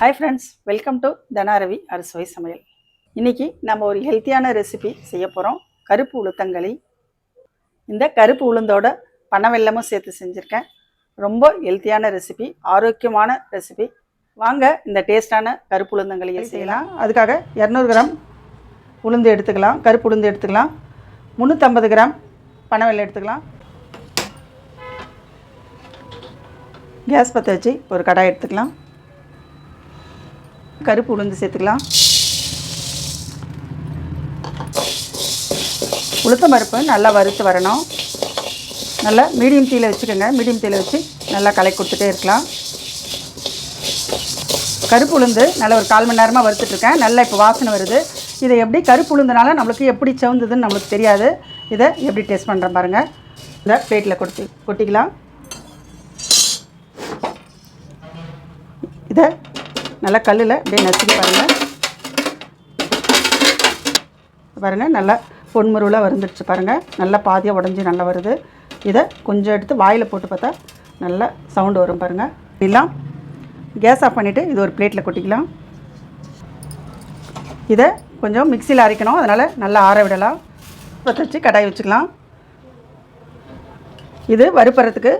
Hi friends welcome to Dhanaravi அறுசுவை சமையல் இன்னைக்கு நம்ம ஒரு ஹெல்த்தியான ரெசிபி செய்ய போகிறோம் கருப்பு உளுத்தங்களி. இந்த கருப்பு உளுந்தோட பனை வெல்லமும் சேர்த்து செஞ்சுருக்கேன். ரொம்ப ஹெல்த்தியான ரெசிபி ஆரோக்கியமான ரெசிபி வாங்க இந்த டேஸ்டான கருப்பு உளுந்தங்களியை செய்யலாம். அதுக்காக இரநூறு கிராம் உளுந்து எடுத்துக்கலாம். கருப்பு உளுந்து எடுத்துக்கலாம். முந்நூற்றம்பது கிராம் பனை வெல்லம் எடுத்துக்கலாம். கேஸ் பற்ற வச்சு ஒரு கடாய் எடுத்துக்கலாம். கருப்பு உளுந்து சேர்த்துக்கலாம். உளுத்தம் பருப்பு நல்லா வறுத்து வரணும். நல்லா மீடியம் தீயில் வச்சுக்கோங்க. மீடியம் தீயில் வச்சு நல்லா கலக்கி கொடுத்துட்டே இருக்கலாம். கருப்பு உளுந்து நல்லா ஒரு கால் மணி நேரமாக வறுத்துட்ருக்கேன். நல்லா இப்போ வாசனை வருது. இதை எப்படி கருப்பு உளுந்தனால நம்மளுக்கு எப்படி செவந்ததுன்னு நம்மளுக்கு தெரியாது. இதை எப்படி டேஸ்ட் பண்ணுறேன் பாருங்கள் இதை பிளேட்டில் கொட்டி கொட்டிக்கலாம். இதை நல்லா கல்லில் அப்படியே நசுக்கி பாருங்கள் பாருங்கள் நல்லா பொன்முருவில் வந்துடுச்சு பாருங்கள் நல்லா பாதியாக உடஞ்சி நல்லா வருது. இதை கொஞ்சம் எடுத்து வாயில் போட்டு பார்த்தா நல்லா சவுண்டு வரும் பாருங்கள் இப்படிலாம் கேஸ் ஆஃப் பண்ணிவிட்டு இது ஒரு பிளேட்டில் கொட்டிக்கலாம். இதை கொஞ்சம் மிக்சியில் அரைக்கணும். அதனால் நல்லா ஆற விடலாம். பற்ற வச்சு கடாய் வச்சுக்கலாம். இது வறுப்புறத்துக்கு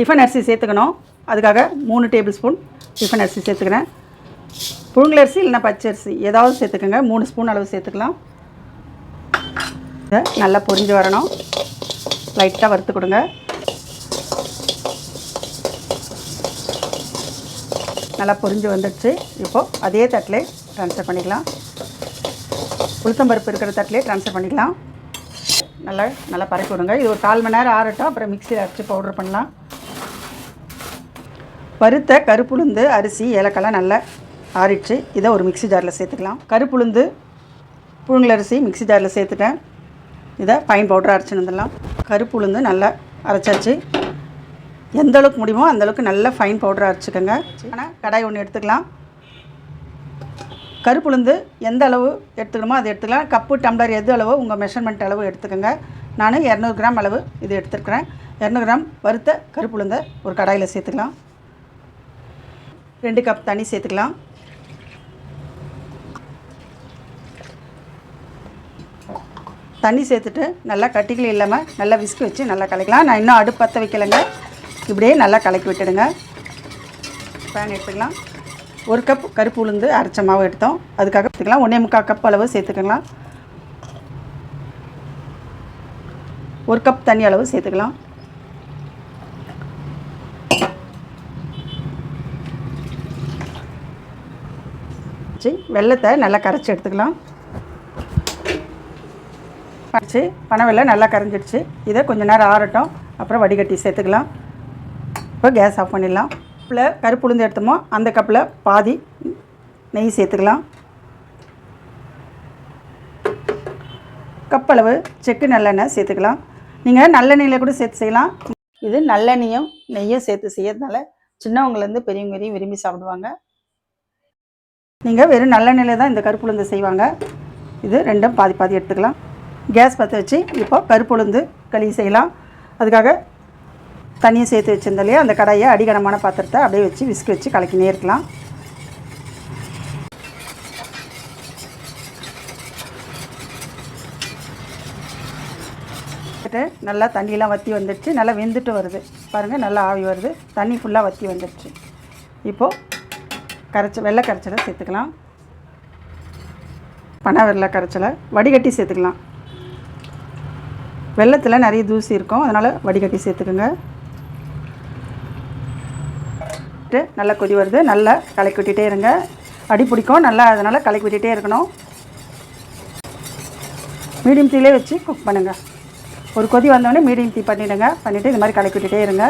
டிஃபன் அரிசி சேர்த்துக்கணும். அதுக்காக மூணு டேபிள் ஸ்பூன் டிஃபன் அரிசி சேர்த்துக்கிறேன். புழுங்கல் அரிசி இல்லைனா பச்சரிசி ஏதாவது சேர்த்துக்கோங்க. மூணு ஸ்பூன் அளவு சேர்த்துக்கலாம். இதை நல்லா பொரிஞ்சு வரணும். லைட்டாக வறுத்து கொடுங்க. நல்லா பொரிஞ்சு வந்துடுச்சு. இப்போது அதே தட்டிலே ட்ரான்ஸ்ஃபர் பண்ணிக்கலாம். உளுத்தம்பருப்பு இருக்கிற தட்டிலே ட்ரான்ஸ்ஃபர் பண்ணிக்கலாம். நல்லா நல்லா பரப்பி விடுங்க. இது ஒரு கால் மணி நேரம் ஆறட்டும். அப்புறம் மிக்சியில் அரைச்சி பவுடர் பண்ணலாம். வறுத்த கருப்புளுந்து அரிசி ஏலக்காய்லாம் நல்லா ஆறிடுச்சு இதை ஒரு மிக்சி ஜாரில் சேர்த்துக்கலாம். கருப்புளுந்து புழுங்கலரிசி அரிசி மிக்ஸி ஜாரில் சேர்த்துட்டேன். இதை ஃபைன் பவுடர் அரைச்சின்னு வந்துடலாம். கருப்புளுந்து நல்லா அரைச்சாச்சு. எந்த அளவுக்கு முடியுமோ அந்தளவுக்கு நல்லா ஃபைன் பவுடர் அரைச்சிக்கோங்க. ஆனால் கடாய் ஒன்று எடுத்துக்கலாம். கருப்புளுந்து எந்த அளவு எடுத்துக்கணுமோ அதை எடுத்துக்கலாம். கப்பு டம்ளர் எது அளவோ உங்கள் மெஷர்மெண்ட் அளவு எடுத்துக்கோங்க. நான் இரநூறு கிராம் அளவு இது எடுத்துருக்குறேன். இரநூறு கிராம் வறுத்த கருப்புளுந்தை ஒரு கடாயில் சேர்த்துக்கலாம். ரெண்டு கப் தண்ணி சேர்த்துக்கலாம். தண்ணி சேர்த்துட்டு நல்லா கட்டிக்கல இல்லாமல் நல்லா விஸ்க் வச்சு நல்லா கலக்கலாம். நான் இன்னும் அடுப்பு பற்ற வைக்கலைங்க. இப்படியே நல்லா கலக்கி விட்டுடுங்க. பேன் எடுத்துக்கலாம். ஒரு கப் கருப்பு உளுந்து அரைச்ச மாவு எடுத்தோம். அதுக்காக எடுத்துக்கலாம் ஒன்றே முக்கால் கப் அளவு சேர்த்துக்கலாம். ஒரு கப் தண்ணி அளவு சேர்த்துக்கலாம். வெள்ளத்தை நல்லா கரைச்சி எடுத்துக்கலாம். கரைச்சி பனை நல்லா கரைஞ்சிடுச்சு. இதை கொஞ்சம் நேரம் ஆறட்டும். அப்புறம் வடிகட்டி சேர்த்துக்கலாம். இப்போ கேஸ் ஆஃப் பண்ணிடலாம். கப்பில் கருப்பு உளுந்து எடுத்தோமோ அந்த கப்பில் பாதி நெய் சேர்த்துக்கலாம். கப்பளவு செக்கு நல்லெண்ணெய் சேர்த்துக்கலாம். நீங்கள் நல்லெண்ணெயில் கூட சேர்த்து செய்யலாம். இது நல்லெண்ணெயும் நெய்யும் சேர்த்து செய்யறதுனால சின்னவங்கலேருந்து பெரியவங்க வரையும் விரும்பி சாப்பிடுவாங்க. நீங்கள் வெறும் நல்லெண்ணெயில் தான் இந்த கருப்பு உளுந்து செய்வாங்க. இது ரெண்டும் பாதி பாதி எடுத்துக்கலாம். கேஸ் பற்ற வச்சு இப்போ கருப்புளுந்து களி செய்யலாம். அதுக்காக தண்ணியை சேர்த்து வச்சுருந்தாலே அந்த கடாயை அடிகனமான பாத்திரத்தை அப்படியே வச்சு விஸ்க் வச்சு கலக்கினே இருக்கலாம். நல்லா தண்ணியெலாம் வற்றி வந்துடுச்சு. நல்லா வெந்துட்டு வருது. பாருங்கள் நல்லா ஆவி வருது. தண்ணி ஃபுல்லாக வற்றி வந்துடுச்சு. இப்போது கரைச்சி வெள்ளை கரைச்சலை சேர்த்துக்கலாம். பனை வெள்ளை கரைச்சலை வடிகட்டி சேர்த்துக்கலாம். வெள்ளத்தில் நிறைய தூசி இருக்கும். அதனால் வடிகட்டி சேர்த்துக்குங்க. நல்லா கொதி வருது. நல்லா கலக்கி விட்டுட்டே இருங்க. அடி பிடிக்கும். நல்லா அதனால் கலக்கி விட்டுட்டே இருக்கணும். மீடியம் தீலே வச்சு குக் பண்ணுங்கள் ஒரு கொதி வந்தோடனே மீடியம் தீ பண்ணிவிடுங்க பண்ணிவிட்டு இது மாதிரி கலக்கி விட்டுட்டே இருங்க.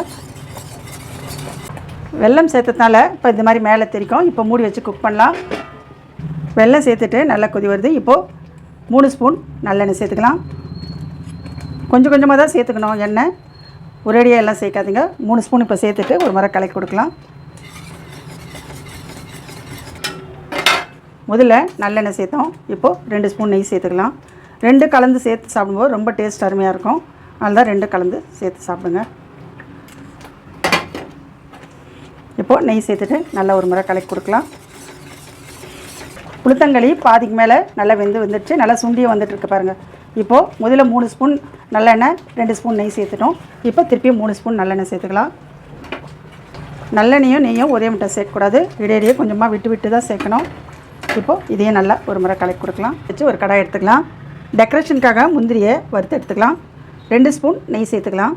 வெல்லம் சேர்த்ததுனால இப்போ இந்த மாதிரி மேலே தெரிக்கும். இப்போ மூடி வச்சு குக் பண்ணலாம். வெல்லம் சேர்த்துட்டு நல்லா கொதி வருது. இப்போது மூணு ஸ்பூன் நல்லெண்ணெய் சேர்த்துக்கலாம். கொஞ்சம் கொஞ்சமாக தான் சேர்த்துக்கணும் எண்ணெய். ஒரேடியாக எல்லாம் சேர்க்காதீங்க. மூணு ஸ்பூன் இப்போ சேர்த்துட்டு ஒரு முறை கலக்கி கொடுக்கலாம். முதல்ல நல்லெண்ணெய் சேர்த்தோம். இப்போது ரெண்டு ஸ்பூன் நெய் சேர்த்துக்கலாம். ரெண்டு கலந்து சேர்த்து சாப்பிடும்போது ரொம்ப டேஸ்ட் அருமையாக இருக்கும். அதனால் தான் ரெண்டு கலந்து சேர்த்து சாப்பிடுங்க. இப்போது நெய் சேர்த்துட்டு நல்லா ஒரு முறை கலக்கி கொடுக்கலாம். புளுத்தங்களி பாதிக்கு மேலே நல்லா வெந்து வந்துடுச்சு நல்லா சுண்டியும் வந்துட்டு இருக்கு பாருங்கள் இப்போது முதல்ல மூணு ஸ்பூன் நல்லெண்ணெய் ரெண்டு ஸ்பூன் நெய் சேர்த்துட்டோம். இப்போ திருப்பியும் மூணு ஸ்பூன் நல்லெண்ணெய் சேர்த்துக்கலாம். நல்லெண்ணெயும் நெய்யும் ஒரே முட்டை சேர்க்கக்கூடாது. இடையிடையே கொஞ்சமாக விட்டு விட்டு தான் சேர்க்கணும். இப்போது இதையும் நல்லா ஒரு முறை கலக்கி கொடுக்கலாம். வச்சு ஒரு கடாய் எடுத்துக்கலாம். டெக்கரேஷனுக்காக முந்திரியை வறுத்து எடுத்துக்கலாம். ரெண்டு ஸ்பூன் நெய் சேர்த்துக்கலாம்.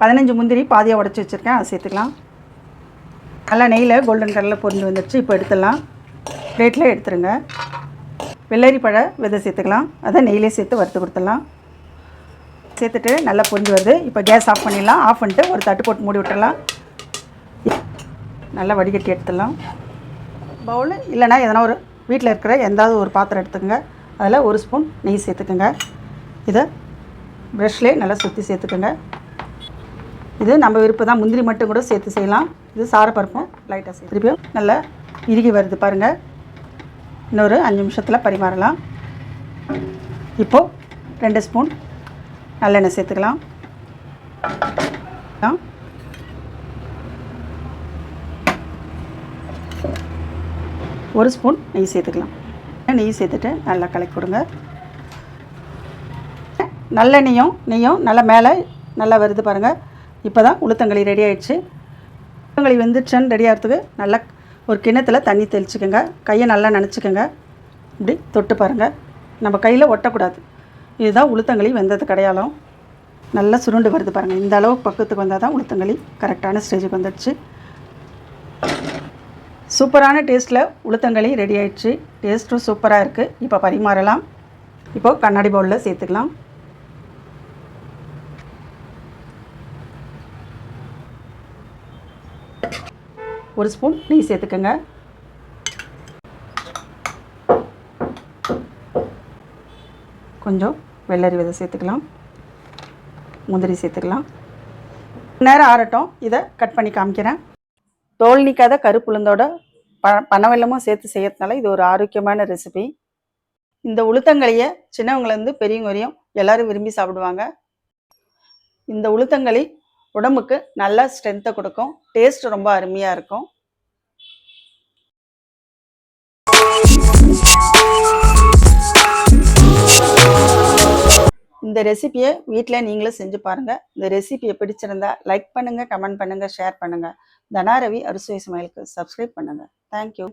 பதினஞ்சு முந்திரி பாதியாக உடச்சி வச்சுருக்கேன் அதை சேர்த்துக்கலாம். நல்லா நெய்யில் கோல்டன் கலரில் பொரிஞ்சு வந்துடுச்சு இப்போ எடுத்துடலாம். பிளேட்டில் எடுத்துருங்க. வெள்ளரி பழ விதை சேர்த்துக்கலாம். அதை நெய்லே சேர்த்து வறுத்து கொடுத்துடலாம். சேர்த்துட்டு நல்லா பொரிஞ்சு வருது. இப்போ கேஸ் ஆஃப் பண்ணிடலாம். ஆஃப் பண்ணிட்டு ஒரு தட்டு போட்டு மூடி விட்டுடலாம். நல்லா வடிகட்டி எடுத்துடலாம். பவுல் இல்லைனா எதனா ஒரு வீட்டில் இருக்கிற எந்தாவது ஒரு பாத்திரம் எடுத்துக்கோங்க. அதில் ஒரு ஸ்பூன் நெய் சேர்த்துக்கோங்க. இதை ப்ரஷ்லேயே நல்லா சுற்றி சேர்த்துக்கோங்க. இது நம்ம விருப்பம் தான். முந்திரி மட்டும் கூட சேர்த்து செய்யலாம். இது சாரப்பருப்பும் லைட்டாக சேர்த்து. திருப்பியும் நல்லா இறுகி வருது பாருங்கள் இன்னொரு அஞ்சு நிமிஷத்தில் பரிமாறலாம். இப்போது ரெண்டு ஸ்பூன் நல்லெண்ணெய் சேர்த்துக்கலாம். ஆ. ஒரு ஸ்பூன் நெய் சேர்த்துக்கலாம். நெய் சேர்த்துட்டு நல்லா கலக்கி கொடுங்க நல்லெண்ணெயும் நெய்யும் நல்லா மேலே நல்லா வருது பாருங்கள் இப்போ தான் உளுத்தங்களி ரெடி ஆகிடுச்சு உளுத்தங்களி வெந்துச்சுன்னு ரெடி ஆகிறதுக்கு நல்லா ஒரு கிணத்துல தண்ணி தெளிச்சுக்கோங்க. கையை நல்லா நினச்சிக்கோங்க. இப்படி தொட்டு பாருங்கள் நம்ம கையில் ஒட்டக்கூடாது. இதுதான் உளுத்தங்களி வெந்தது கிடையாலும் நல்லா சுருண்டு வருது பாருங்கள் இந்த அளவு பக்கத்துக்கு வந்தால் தான் உளுத்தங்களி கரெக்டான ஸ்டேஜுக்கு வந்துடுச்சு. சூப்பரான டேஸ்ட்டில் உளுத்தங்களி ரெடி ஆயிடுச்சு. டேஸ்ட்டும் சூப்பராக இருக்குது இப்போ பரிமாறலாம். இப்போது கண்ணாடி பவுலில் சேர்த்துக்கலாம். ஒரு ஸ்பூன் நெய் சேர்த்துக்கோங்க. கொஞ்சம் வெள்ளரி விதை சேர்த்துக்கலாம். முந்திரி சேர்த்துக்கலாம். நேரம் ஆறட்டும். இதை கட் பண்ணி காமிக்கிறேன். தோல் நீக்காத கருப்புளுந்தோட ப பனவெல்லமும் சேர்த்து செய்யறதுனால இது ஒரு ஆரோக்கியமான ரெசிபி இந்த உளுத்தங்களியை சின்னவங்கலேருந்து பெரியவங்க வரையும் எல்லோரும் விரும்பி சாப்பிடுவாங்க. இந்த உளுத்தங்களி உடம்புக்கு நல்ல ஸ்ட்ரென்த்தை கொடுக்கும். டேஸ்ட் ரொம்ப அருமையாக இருக்கும். இந்த ரெசிபியை வீட்டில் நீங்களும் செஞ்சு பாருங்கள் இந்த ரெசிபியை பிடிச்சிருந்தா லைக் பண்ணுங்கள் கமெண்ட் பண்ணுங்கள் ஷேர் பண்ணுங்கள் தனாரவி அறுசுவை சமையலுக்கு சப்ஸ்கிரைப் பண்ணுங்கள் தேங்க்யூ